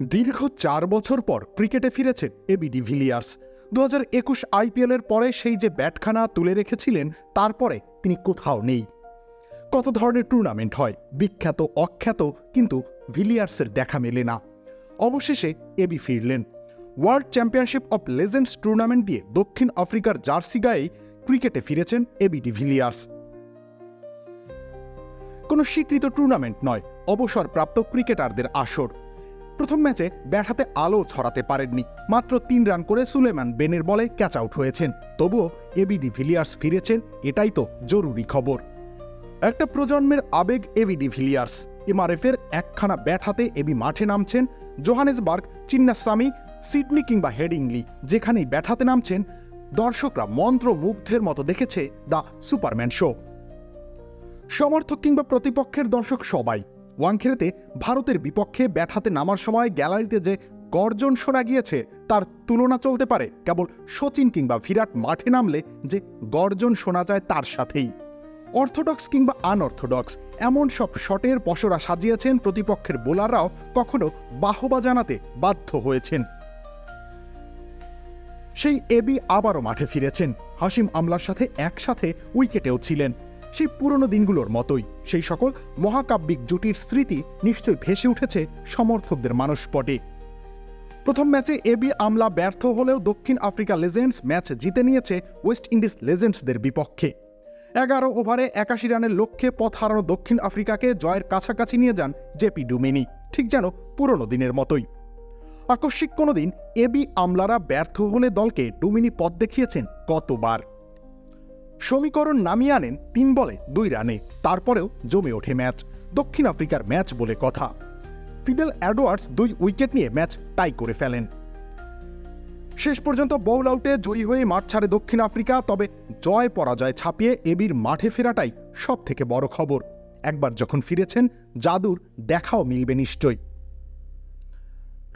দীর্ঘ চার বছর পর ক্রিকেটে ফিরেছেন এবি ডিভিলিয়ার্স দু হাজার একুশ আইপিএলের পরে সেই যে ব্যাটখানা তুলে রেখেছিলেন তারপরে তিনি কোথাও নেই। কত ধরনের টুর্নামেন্ট হয়, বিখ্যাত, অখ্যাত, কিন্তু ভিলিয়ার্সের দেখা মেলে না। অবশেষে এবি ফিরলেন। World championship of legends tournament দিয়ে দক্ষিণ আফ্রিকার জার্সি গায়েই ক্রিকেটে ফিরেছেন এবি ডিভিলিয়ার্স কোনো স্বীকৃত টুর্নামেন্ট নয়, অবসরপ্রাপ্ত ক্রিকেটারদের আসর। প্রথম ম্যাচে ব্যাট হাতে আলো ছড়াতে পারেননি। মাত্র তিন রান করে সুলেমান বেনের বলে ক্যাচ আউট হয়েছেন। তবুও এবি ভিলিয়ার্স ফিরেছেন, এটাই তো জরুরি খবর। একটা প্রজন্মের আবেগ এবি ডিভিলিয়ার্স এমআরএফের একখানা ব্যাট হাতে এবি মাঠে নামছেন জোহানেসবার্গ চিন্নাস্বামী সিডনি কিংবা হেডিংলি যেখানেই ব্যাট হাতে নামছেন, দর্শকরা মন্ত্রমুগ্ধের মতো দেখেছে দ্য সুপারম্যান শো। সমর্থক কিংবা প্রতিপক্ষের দর্শক সবাই। ওয়াংখেড়েতে ভারতের বিপক্ষে ব্যাট হাতে নামার সময় গ্যালারিতে যে গর্জন শোনা গিয়েছে, তার তুলনা চলতে পারে। কেবল সচিন কিংবা বিরাট মাঠে নামলে যে গর্জন শোনা যায় তার সাথেই। অর্থোডক্স কিংবা আনঅর্থোডক্স, এমন সব শটের পসরা সাজিয়েছেন প্রতিপক্ষের বোলাররাও কখনো বাহবা জানাতে বাধ্য হয়েছেন। সেই এবি আবারও মাঠে ফিরেছেন। হাসিম আমলার সাথে একসাথে উইকেটেও ছিলেন। সেই পুরনো দিনগুলোর মতোই। সেই সকল মহাকাব্যিক জুটির স্মৃতি নিশ্চয়ই ভেসে উঠেছে সমর্থকদের মানসপটে। প্রথম ম্যাচে এবি আমলা ব্যর্থ হলেও দক্ষিণ আফ্রিকা লেজেন্ডস ম্যাচ জিতে নিয়েছে ওয়েস্ট ইন্ডিজ লেজেন্ডসদের বিপক্ষে। এগারো ওভারে একাশি রানের লক্ষ্যে পথ হারানো দক্ষিণ আফ্রিকাকে জয়ের কাছাকাছি নিয়ে যান জেপি ডুমিনি, ঠিক যেন পুরনো দিনের মতোই। আকস্মিক কোনো দিন এবি আমলারা ব্যর্থ হলে দলকে ডুমিনি পথ দেখিয়েছেন কতবার। সমীকরণ নামিয়ে আনেন তিন বলে দুই রানে। তারপরেও জমে ওঠে ম্যাচ। দক্ষিণ আফ্রিকার ম্যাচ বলে কথা। ফিদেল অ্যাডওয়ার্ডস দুই উইকেট নিয়ে ম্যাচ টাই করে ফেলেন। শেষ পর্যন্ত বউল আউটে জয়ী হয়ে মাঠ ছাড়ে দক্ষিণ আফ্রিকা, তবে জয় পরাজয় ছাপিয়ে এবির মাঠে ফেরাটাই সব থেকে বড় খবর। একবার যখন ফিরেছেন, জাদুর দেখাও মিলবে নিশ্চয়ই।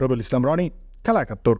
রবুল ইসলাম, রনি, খেলা একাত্তর।